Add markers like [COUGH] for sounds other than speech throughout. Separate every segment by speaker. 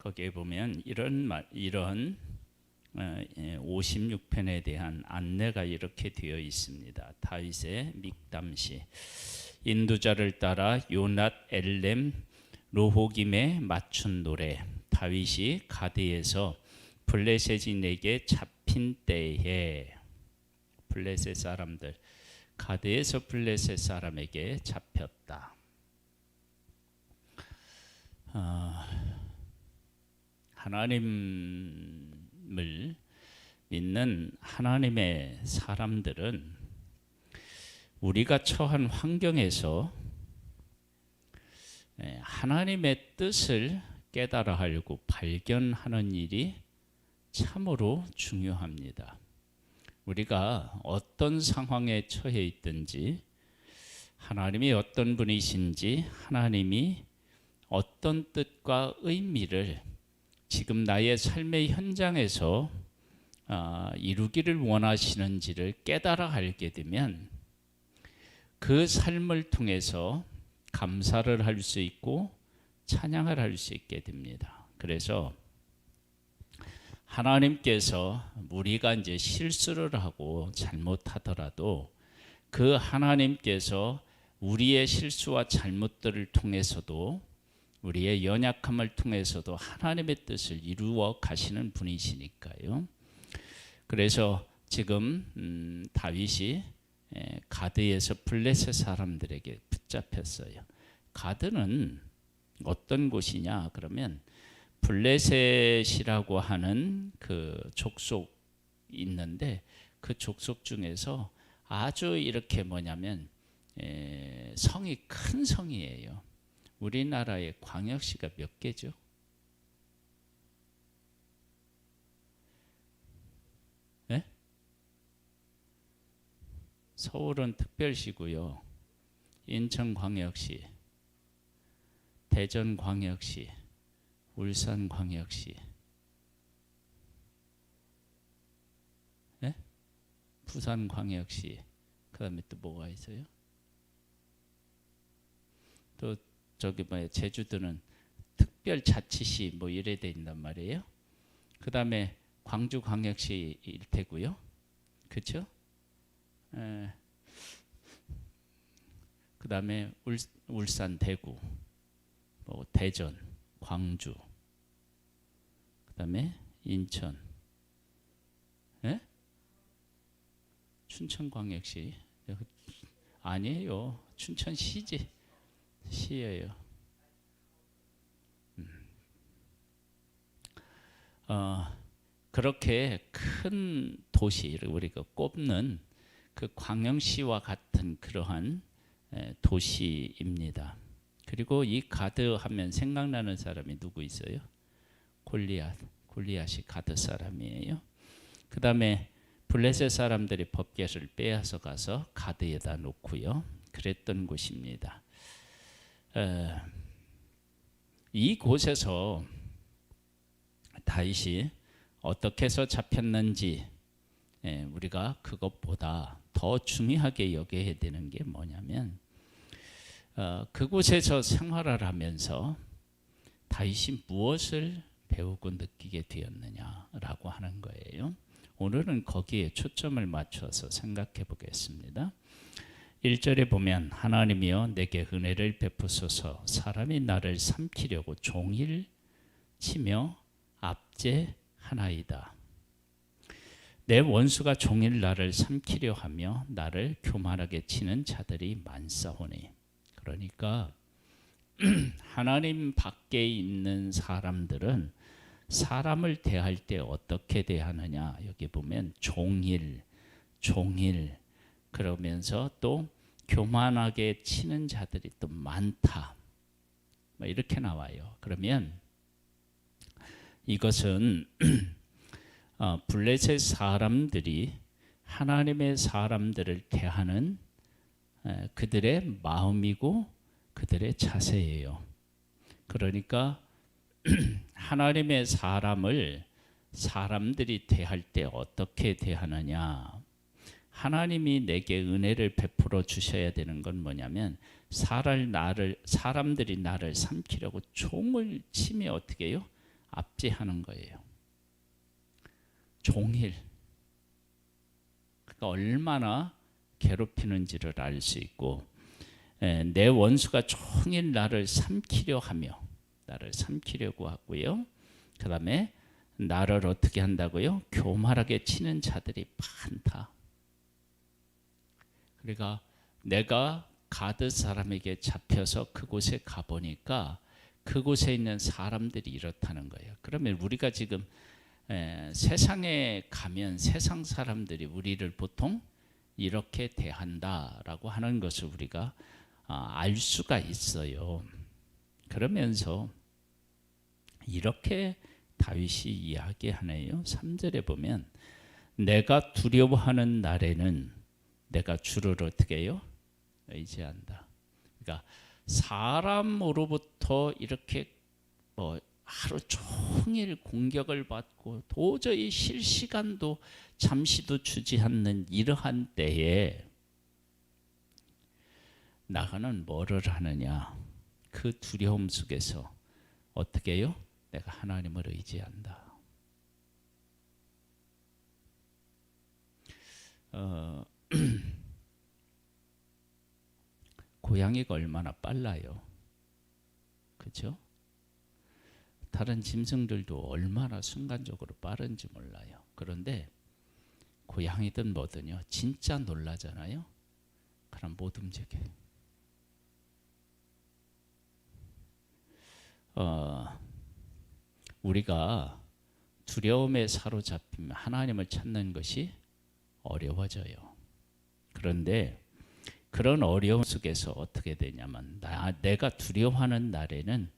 Speaker 1: 거기에 보면 이런 말, 이런 56편에 대한 안내가 이렇게 되어 있습니다. 다윗의 믹담시 인도자를 따라 요낫 엘렘 로호김에 맞춘 노래 다윗이 가드에서 블레셋인에게 잡힌 때에 블레셋 사람들 가드에서 블레셋 사람에게 잡혔다. 아, 하나님을 믿는 하나님의 사람들은 우리가 처한 환경에서 예, 하나님의 뜻을 깨달아 알고 발견하는 일이 참으로 중요합니다. 우리가 어떤 상황에 처해 있든지 하나님이 어떤 분이신지 하나님이 어떤 뜻과 의미를 지금 나의 삶의 현장에서 아, 이루기를 원하시는지를 깨달아 알게 되면 그 삶을 통해서 감사를 할 수 있고 찬양을 할 수 있게 됩니다. 그래서 하나님께서 우리가 이제 실수를 하고 잘못하더라도 그 하나님께서 우리의 실수와 잘못들을 통해서도 우리의 연약함을 통해서도 하나님의 뜻을 이루어 가시는 분이시니까요. 그래서 지금 음, 다윗이 에, 가드에서 블레셋 사람들에게 붙잡혔어요. 가드는 어떤 곳이냐? 그러면 블레셋이라고 하는 그 족속 있는데 그 족속 중에서 아주 이렇게 뭐냐면 에, 성이 큰 성이에요. 우리나라의 광역시가 몇 개죠? 네? 서울은 특별시고요. 인천광역시, 대전광역시, 울산광역시, 네? 부산광역시, 그 다음에 또 뭐가 있어요? 또 저기 뭐야 제주도는 특별자치시 뭐 이래 돼 있단 말이에요. 그 다음에 광주광역시일 테고요. 그렇죠? 그 다음에 울산, 대구, 뭐 대전, 광주, 그 다음에 인천, 예? 춘천광역시 아니에요. 춘천시지. 시예요. 음. 어, 그렇게 큰 도시를 우리가 꼽는 그 광영시와 같은 그러한 도시입니다. 그리고 이 가드 하면 생각나는 사람이 누구 있어요? 골리앗. 골리앗이 가드 사람이에요. 그 다음에 블레셋 사람들이 법궤를 빼앗아 가서 가드에다 놓고요. 그랬던 곳입니다. 이 곳에서 다윗이 어떻게 해서 잡혔는지 우리가 그것보다 더 중요하게 여겨야 되는 게 뭐냐면 어, 그곳에서 생활을 하면서 다윗이 무엇을 배우고 느끼게 되었느냐라고 하는 거예요. 오늘은 거기에 초점을 맞춰서 생각해 보겠습니다. 1절에 보면 하나님이여 내게 은혜를 베푸소서. 사람이 나를 삼키려고 종일 치며 압제하나이다. 내 원수가 종일 나를 삼키려 하며 나를 교만하게 치는 자들이 많사오니. 그러니까 [CLEARS THROAT] 하나님 밖에 있는 사람들은 사람을 대할 때 어떻게 대하느냐? 여기 보면 종일 종일 그러면서 또 교만하게 치는 자들이 또 많다. 뭐 이렇게 나와요. 그러면 이것은 [CLEARS THROAT] 어, 블레셋 사람들이 하나님의 사람들을 대하는 에, 그들의 마음이고 그들의 자세예요. 그러니까 [CLEARS THROAT] 하나님의 사람을 사람들이 대할 때 어떻게 대하느냐 하나님이 내게 은혜를 베풀어 주셔야 되는 건 뭐냐면 사람 나를 사람들이 나를 삼키려고 총을 치며 어떻게 해요? 압제하는 거예요. 종일. 그러니까 얼마나 괴롭히는지를 알 수 있고 에, 내 원수가 종일 나를 삼키려 하며 나를 삼키려고 하고요. 그다음에 나를 어떻게 한다고요? 교만하게 치는 자들이 많다. 그러니까 내가 가드 사람에게 잡혀서 그곳에 가 보니까 그곳에 있는 사람들이 이렇다는 거예요. 그러면 우리가 지금 에, 세상에 가면 세상 사람들이 우리를 보통 이렇게 대한다라고 하는 것을 우리가 아, 알 수가 있어요. 그러면서 이렇게 다윗이 이야기하네요. 3절에 보면 내가 두려워하는 날에는 내가 주를 어떻게 해요? 의지한다. 그러니까 사람으로부터 이렇게 뭐 하루 종일 공격을 받고 도저히 쉴 시간도 잠시도 주지 않는 이러한 때에 나가는 뭐를 하느냐? 그 두려움 속에서 어떻게 해요? 내가 하나님을 의지한다. 어, [CLEARS THROAT] 고양이가 얼마나 빨라요. 그렇죠? 다른 짐승들도 얼마나 순간적으로 빠른지 몰라요. 그런데 고양이든 뭐든요. 진짜 놀라잖아요. 그럼 못 움직여요. 어, 우리가 두려움에 사로잡히면 하나님을 찾는 것이 어려워져요. 그런데 그런 어려움 속에서 어떻게 되냐면 나, 내가 두려워하는 날에는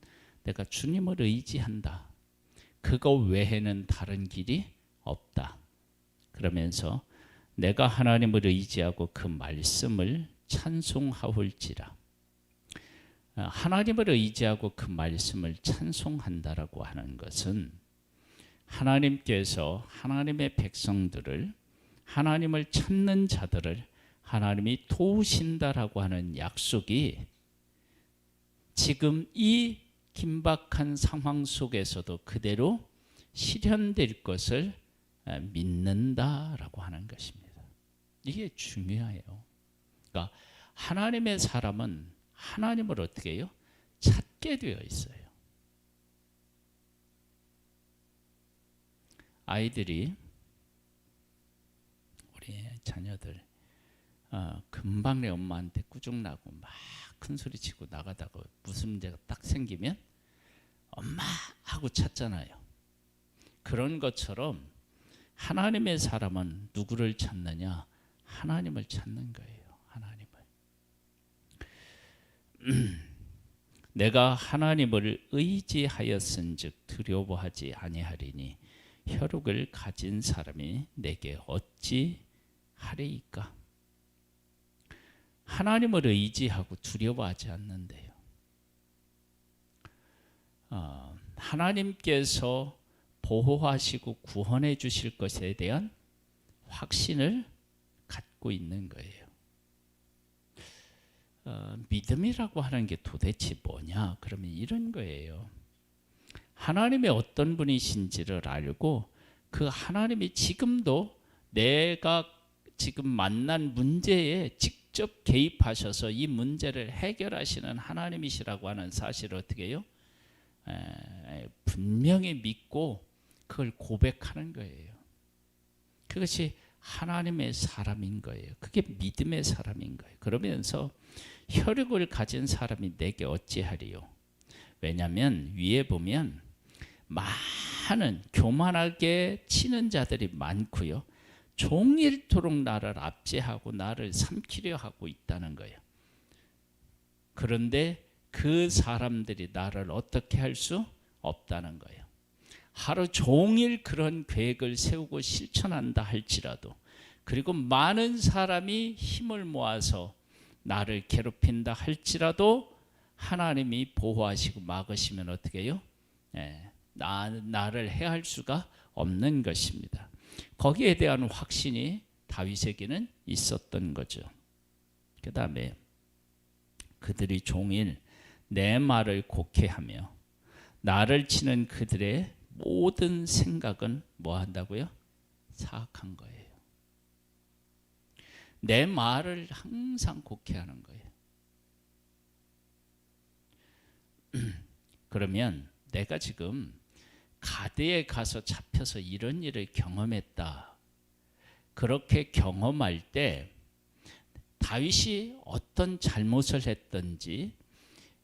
Speaker 1: 내가 주님을 의지한다. 그거 외에는 다른 길이 없다. 그러면서 내가 하나님을 의지하고 그 말씀을 찬송하올지라. 어, 하나님을 의지하고 그 말씀을 찬송한다라고 하는 것은 하나님께서 하나님의 백성들을 하나님을 찾는 자들을 하나님이 도우신다라고 하는 약속이 지금 이 긴박한 상황 속에서도 그대로 실현될 것을 믿는다라고 하는 것입니다. 이게 중요해요. 그러니까 하나님의 사람은 하나님을 어떻게 해요? 찾게 되어 있어요. 아이들이 우리 자녀들 어, 금방 내 엄마한테 꾸중나고 막 큰 소리 치고 나가다가 무슨 문제가 딱 생기면 엄마 하고 찾잖아요. 그런 것처럼 하나님의 사람은 누구를 찾느냐? 하나님을 찾는 거예요. 하나님을. [CLEARS THROAT] 내가 하나님을 의지하였은즉 두려워하지 아니하리니 혈육을 가진 사람이 내게 어찌 하리이까? 하나님을 의지하고 두려워하지 않는데요. 어, 하나님께서 보호하시고 구원해 주실 것에 대한 확신을 갖고 있는 거예요. 어, 믿음이라고 하는 게 도대체 뭐냐? 그러면 이런 거예요. 하나님의 어떤 분이신지를 알고 그 하나님이 지금도 내가 지금 만난 문제에 직접 개입하셔서 이 문제를 해결하시는 하나님이시라고 하는 사실을 어떻게? 에, 분명히 믿고 그걸 고백하는 거예요. 그것이 하나님의 사람인 거예요. 그게 믿음의 사람인 거예요. 그러면서 혈육을 가진 사람이 내게 어찌하리요? 왜냐하면 위에 보면 많은 교만하게 치는 자들이 많고요. 종일토록 나를 압제하고 나를 삼키려 하고 있다는 거예요. 그런데 그 사람들이 나를 어떻게 할 수 없다는 거예요. 하루 종일 그런 계획을 세우고 실천한다 할지라도 그리고 많은 사람이 힘을 모아서 나를 괴롭힌다 할지라도 하나님이 보호하시고 막으시면 어떻게 해요? 예, 나, 나를 해할 수가 없는 것입니다. 거기에 대한 확신이 다윗에게는 있었던 거죠. 그 다음에 그들이 종일 내 말을 곡해하며 나를 치는 그들의 모든 생각은 뭐 한다고요? 사악한 거예요. 내 말을 항상 곡해 하는 거예요. [CLEARS THROAT] 그러면 내가 지금 가드에 가서 잡혀서 이런 일을 경험했다. 그렇게 경험할 때 다윗이 어떤 잘못을 했던지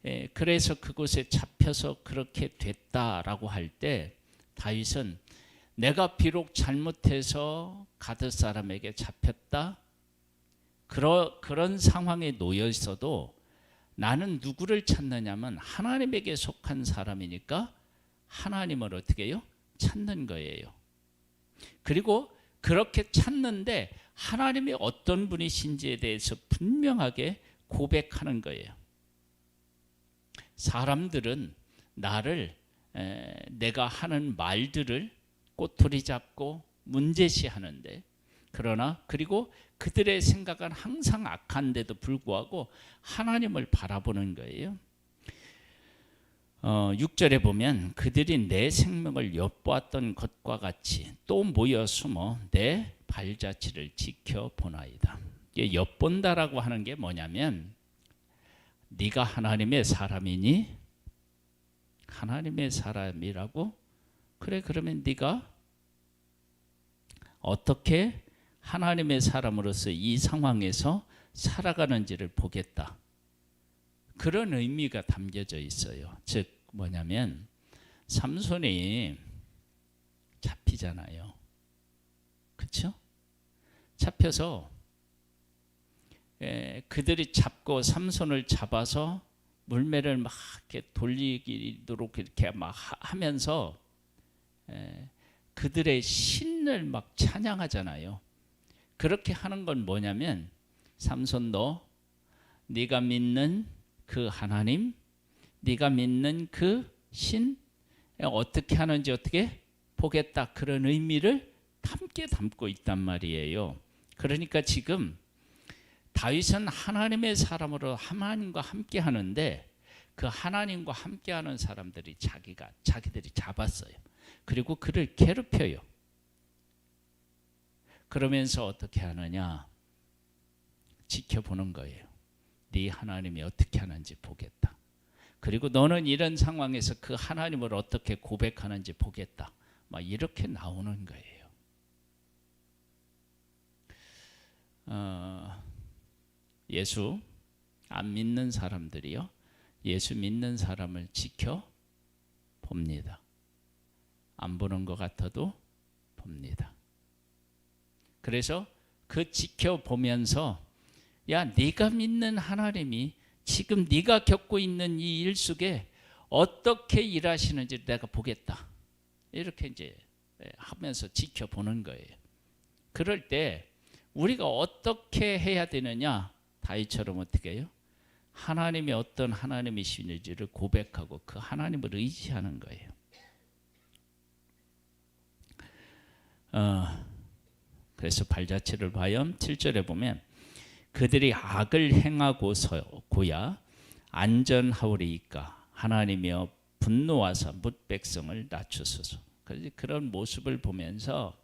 Speaker 1: 예, 그래서 그곳에 잡혀서 그렇게 됐다라고 할 때 다윗은 내가 비록 잘못해서 가드 사람에게 잡혔다 그러, 그런 상황에 놓여 있어도 나는 누구를 찾느냐면 하나님에게 속한 사람이니까 하나님을 어떻게 해요? 찾는 거예요. 그리고 그렇게 찾는데 하나님이 어떤 분이신지에 대해서 분명하게 고백하는 거예요. 사람들은 나를 에, 내가 하는 말들을 꼬투리 잡고 문제시하는데 그러나 그리고 그들의 생각은 항상 악한데도 불구하고 하나님을 바라보는 거예요. 어, 6절에 보면 그들이 내 생명을 엿보았던 것과 같이 또 모여 숨어 내 발자취를 지켜보나이다. 이게 엿본다라고 하는 게 뭐냐면 네가 하나님의 사람이니 하나님의 사람이라고 그래 그러면 네가 어떻게 하나님의 사람으로서 이 상황에서 살아가는지를 보겠다. 그런 의미가 담겨져 있어요. 즉 뭐냐면 삼손이 잡히잖아요. 그렇죠? 잡혀서 에, 그들이 잡고 삼손을 잡아서 물매를 막 이렇게 돌리도록 이렇게 막 하면서 에, 그들의 신을 막 찬양하잖아요. 그렇게 하는 건 뭐냐면 삼손 너 네가 믿는 그 하나님, 네가 믿는 그 신 어떻게 하는지 어떻게 보겠다 그런 의미를 함께 담고 있단 말이에요. 그러니까 지금 다윗은 하나님의 사람으로 하나님과 함께 하는데 그 하나님과 함께 하는 사람들이 자기가 자기들이 잡았어요. 그리고 그를 괴롭혀요. 그러면서 어떻게 하느냐? 지켜보는 거예요. 네 하나님이 어떻게 하는지 보겠다. 그리고 너는 이런 상황에서 그 하나님을 어떻게 고백하는지 보겠다. 막 이렇게 나오는 거예요. 어, 예수 안 믿는 사람들이요. 예수 믿는 사람을 지켜 봅니다. 안 보는 것 같아도 봅니다. 그래서 그 지켜보면서 야 네가 믿는 하나님이 지금 네가 겪고 있는 이 일 속에 어떻게 일하시는지 내가 보겠다. 이렇게 이제 하면서 지켜보는 거예요. 그럴 때 우리가 어떻게 해야 되느냐? 다이처럼 어떻게 해요? 하나님이 어떤 하나님이시는지를 고백하고 그 하나님을 의지하는 거예요. 어, 그래서 발자취를 봐요. 7절에 보면 그들이 악을 행하고서고야 안전하오리이까 하나님이여 분노하사 뭇 백성을 낮추소서. 그런 모습을 보면서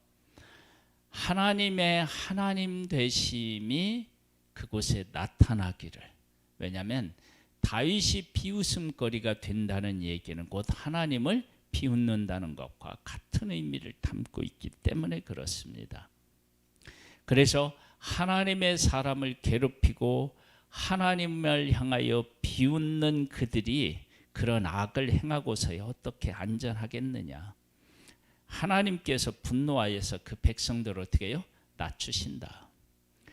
Speaker 1: 하나님의 하나님 되심이 그곳에 나타나기를 왜냐하면 다윗이 비웃음거리가 된다는 얘기는 곧 하나님을 비웃는다는 것과 같은 의미를 담고 있기 때문에 그렇습니다. 그래서 하나님의 사람을 괴롭히고 하나님을 향하여 비웃는 그들이 그런 악을 행하고서야 어떻게 안전하겠느냐. 하나님께서 분노하여서 그 백성들을 어떻게 해요? 낮추신다.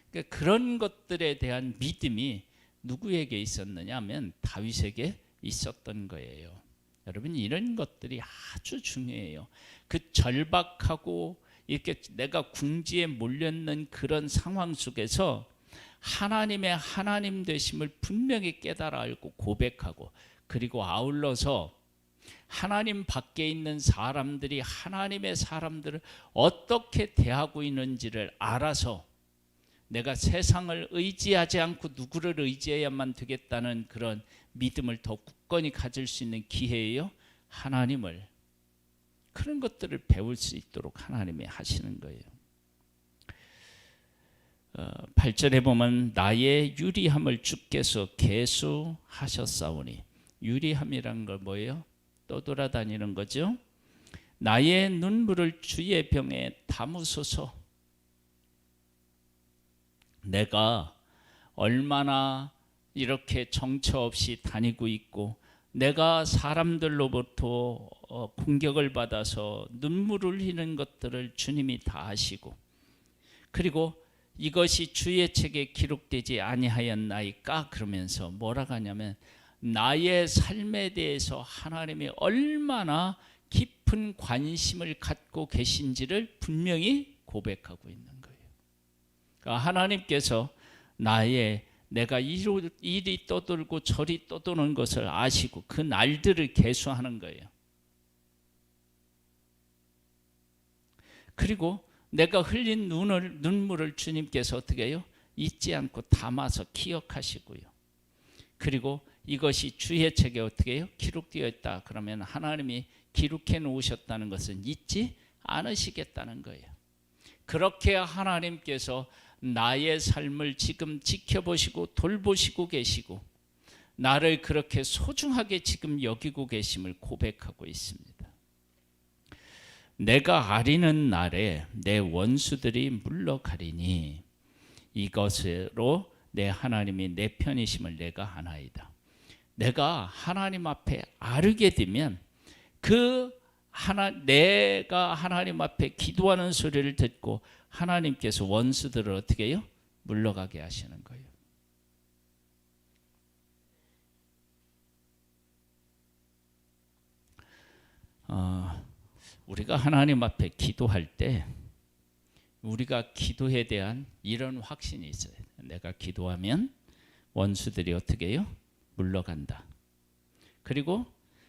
Speaker 1: 그러니까 그런 것들에 대한 믿음이 누구에게 있었느냐 하면 다윗에게 있었던 거예요. 여러분 이런 것들이 아주 중요해요. 그 절박하고 이렇게 내가 궁지에 몰렸는 그런 상황 속에서 하나님의 하나님 되심을 분명히 깨달아 알고 고백하고 그리고 아울러서 하나님 밖에 있는 사람들이 하나님의 사람들을 어떻게 대하고 있는지를 알아서 내가 세상을 의지하지 않고 누구를 의지해야만 되겠다는 그런 믿음을 더 굳건히 가질 수 있는 기회예요. 하나님을 그런 것들을 배울 수 있도록 하나님이 하시는 거예요. 어, 8절에 보면 나의 유리함을 주께서 계수하셨사오니 유리함이란 걸 뭐예요? 떠돌아다니는 거죠. 나의 눈물을 주의 병에 담으소서. 내가 얼마나 이렇게 정처 없이 다니고 있고 내가 사람들로부터 어, 공격을 받아서 눈물을 흘리는 것들을 주님이 다 아시고 그리고 이것이 주의 책에 기록되지 아니하였나이까 그러면서 뭐라 하냐면 나의 삶에 대해서 하나님이 얼마나 깊은 관심을 갖고 계신지를 분명히 고백하고 있는 거예요. 그러니까 하나님께서 나의 내가 이리 떠돌고 저리 떠도는 것을 아시고 그 날들을 계수하는 거예요. 그리고 내가 흘린 눈을 눈물을 주님께서 어떻게 해요? 잊지 않고 담아서 기억하시고요. 그리고 이것이 주의 책에 어떻게 해요? 기록되어 있다. 그러면 하나님이 기록해 놓으셨다는 것은 잊지 않으시겠다는 거예요. 그렇게 하나님께서 나의 삶을 지금 지켜보시고 돌보시고 계시고 나를 그렇게 소중하게 지금 여기고 계심을 고백하고 있습니다. 내가 아리는 날에 내 원수들이 물러가리니 이것으로 내 하나님이 내 편이심을 내가 아나이다. 내가 하나님 앞에 아르게 되면 그 하나 내가 하나님 앞에 기도하는 소리를 듣고 하나님께서 원수들을 어떻게 해요? 물러가게 하시는 거예요. 어, 우리가 하나님 앞에 기도할 때 우리가 기도에 대한 이런 확신이 있어요. 내가 기도하면 원수들이 어떻게 해요? 물러간다. 그리고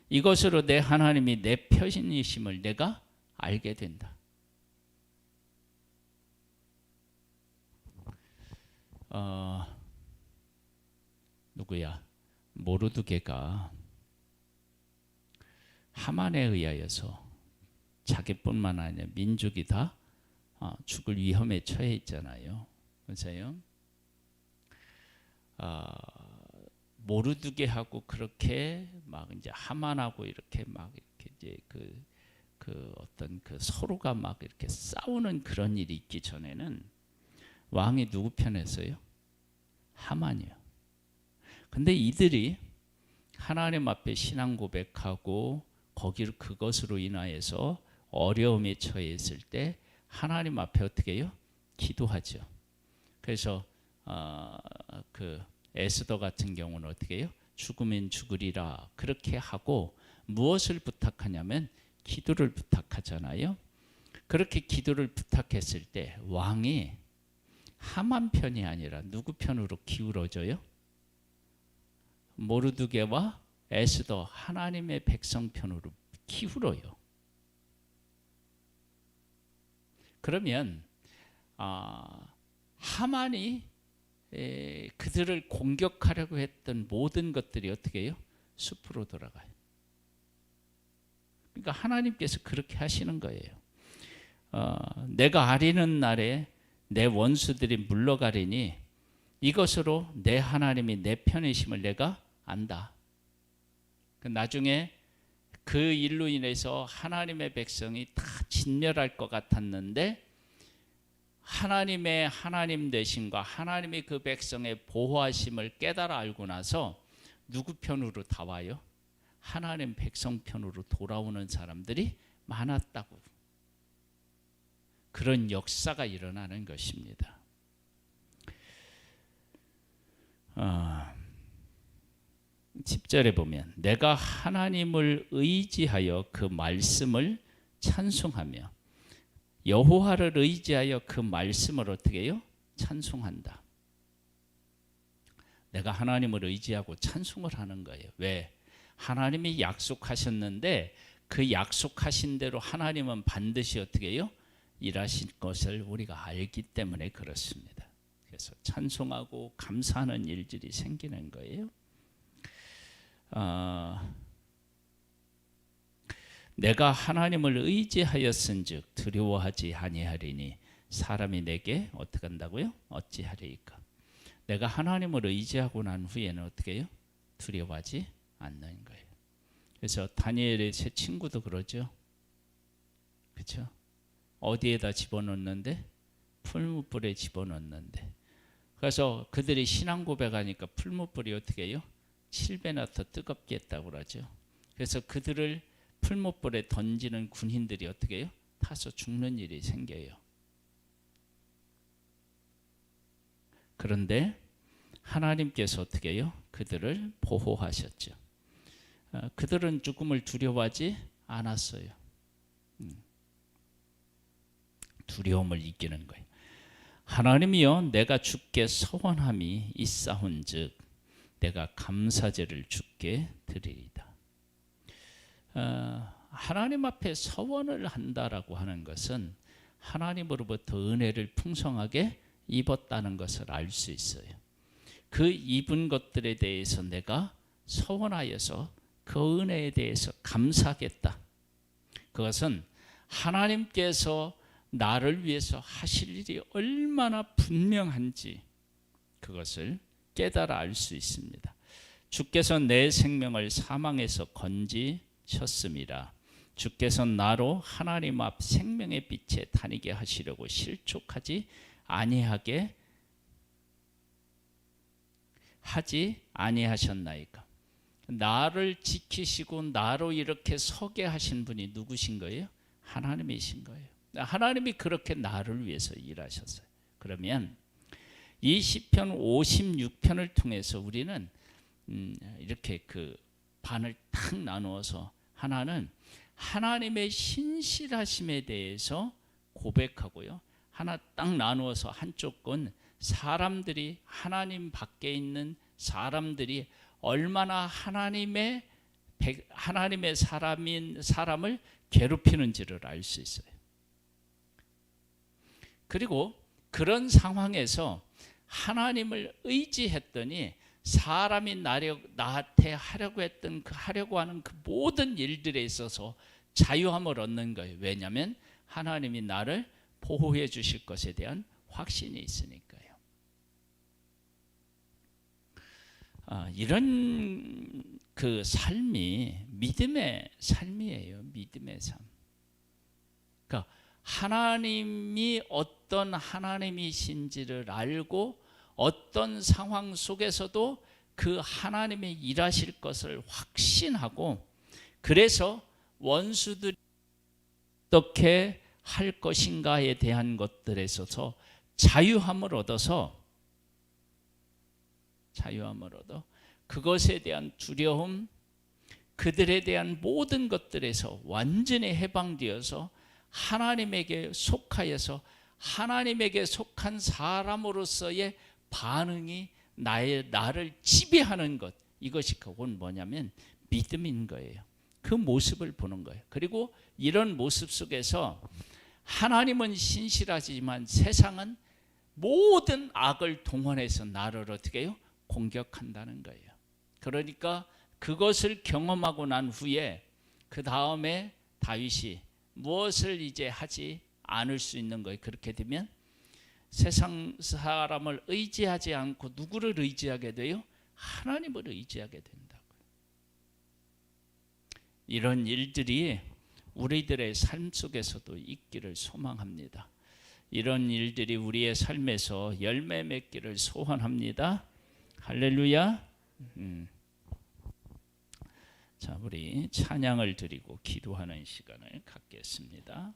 Speaker 1: 이것으로 내 하나님이 내 편이심을 내가 알게 된다. 어, 누구야? 모르드게가 하만에 의하여서 자기뿐만 아니라 민족이 다 어, 죽을 위험에 처해 있잖아요. 그렇죠? 아, 모르드게 하고 그렇게 막 이제 하만하고 이렇게 막 이렇게 이제 그, 그 어떤 그 서로가 막 이렇게 싸우는 그런 일이 있기 전에는 왕이 누구 편에서요? 하만이요. 근데 이들이 하나님 앞에 신앙 고백하고 거기를 그것으로 인하여서 어려움에 처해 있을 때 하나님 앞에 어떻게 해요? 기도하죠. 그래서 어, 그 에스더 같은 경우는 어떻게 해요? 죽으면 죽으리라 그렇게 하고 무엇을 부탁하냐면 기도를 부탁하잖아요. 그렇게 기도를 부탁했을 때 왕이 하만 편이 아니라 누구 편으로 기울어져요? 모르드게와 에스더 하나님의 백성 편으로 기울어요. 그러면 아, 하만이 에, 그들을 공격하려고 했던 모든 것들이 어떻게 해요? 숲으로 돌아가요. 그러니까 하나님께서 그렇게 하시는 거예요. 어, 내가 아리는 날에 내 원수들이 물러가리니 이것으로 내 하나님이 내 편이심을 내가 안다. 그 나중에 그 일로 인해서 하나님의 백성이 다 진멸할 것 같았는데 하나님의 하나님 되심과 하나님의 그 백성의 보호하심을 깨달아 알고 나서 누구 편으로 다 와요? 하나님 백성 편으로 돌아오는 사람들이 많았다고. 그런 역사가 일어나는 것입니다. 아, 10절에 보면 내가 하나님을 의지하여 그 말씀을 찬송하며 여호와를 의지하여 그 말씀을 어떻게 해요? 찬송한다. 내가 하나님을 의지하고 찬송을 하는 거예요. 왜? 하나님이 약속하셨는데 그 약속하신 대로 하나님은 반드시 어떻게 해요? 일하실 것을 우리가 알기 때문에 그렇습니다. 그래서 찬송하고 감사하는 일들이 생기는 거예요. 어, 내가 하나님을 의지하였은즉 두려워하지 아니하리니 사람이 내게 어떻게 한다고요? 어찌하리이까? 내가 하나님을 의지하고 난 후에는 어떻게 해요? 두려워하지 않는 거예요. 그래서 다니엘의 세 친구도 그러죠. 그렇죠? 어디에다 집어넣는데 풀무불에 집어넣는데 그래서 그들이 신앙 고백하니까 풀무불이 어떻게 해요? 7배나 더 뜨겁게 했다고 그러죠. 그래서 그들을 풀무불에 던지는 군인들이 어떻게 해요? 타서 죽는 일이 생겨요. 그런데 하나님께서 어떻게 해요? 그들을 보호하셨죠. 어, 그들은 죽음을 두려워하지 않았어요. 음. 두려움을 이기는 거예요. 하나님이여 내가 주께 서원함이 있사온즉 내가 감사제를 주께 드리리다. 어, 하나님 앞에 서원을 한다라고 하는 것은 하나님으로부터 은혜를 풍성하게 입었다는 것을 알 수 있어요. 그 입은 것들에 대해서 내가 서원하여서 그 은혜에 대해서 감사하겠다. 그것은 하나님께서 나를 위해서 하실 일이 얼마나 분명한지 그것을 깨달아 알 수 있습니다. 주께서 내 생명을 사망에서 건지셨습니다. 주께서 나로 하나님 앞 생명의 빛에 다니게 하시려고 실족하지 아니하게 하지 아니하셨나이까. 나를 지키시고 나로 이렇게 서게 하신 분이 누구신 거예요? 하나님이신 거예요. 하나님이 그렇게 나를 위해서 일하셨어요. 그러면 이 시편 56편을 통해서 우리는 음, 이렇게 그 반을 탁 나누어서 하나는 하나님의 신실하심에 대해서 고백하고요. 하나 딱 나누어서 한쪽은 사람들이 하나님 밖에 있는 사람들이 얼마나 하나님의 하나님의 사람인 사람을 괴롭히는지를 알 수 있어요. 그리고 그런 상황에서 하나님을 의지했더니 사람이 나한테 하려고 했던 그 하려고 하는 그 모든 일들에 있어서 자유함을 얻는 거예요. 왜냐하면 하나님이 나를 보호해 주실 것에 대한 확신이 있으니까요. 아, 이런 그 삶이 믿음의 삶이에요. 믿음의 삶. 하나님이 어떤 하나님이신지를 알고 어떤 상황 속에서도 그 하나님의 일하실 것을 확신하고 그래서 원수들이 어떻게 할 것인가에 대한 것들에 있어서 자유함을 얻어서 자유함을 얻어 그것에 대한 두려움 그들에 대한 모든 것들에서 완전히 해방되어서 하나님에게 속하여서 하나님에게 속한 사람으로서의 반응이 나의 나를 지배하는 것 이것이 그건 뭐냐면 믿음인 거예요. 그 모습을 보는 거예요. 그리고 이런 모습 속에서 하나님은 신실하지만 세상은 모든 악을 동원해서 나를 어떻게 해요? 공격한다는 거예요. 그러니까 그것을 경험하고 난 후에 그 다음에 다윗이 무엇을 이제 하지 않을 수 있는 거예요. 그렇게 되면 세상 사람을 의지하지 않고 누구를 의지하게 돼요? 하나님을 의지하게 된다고요. 이런 일들이 우리들의 삶 속에서도 있기를 소망합니다. 이런 일들이 우리의 삶에서 열매 맺기를 소원합니다. 할렐루야. 음. 자, 우리 찬양을 드리고 기도하는 시간을 갖겠습니다.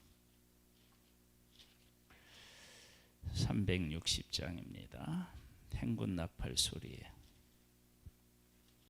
Speaker 1: 360장입니다. 행군 나팔 소리에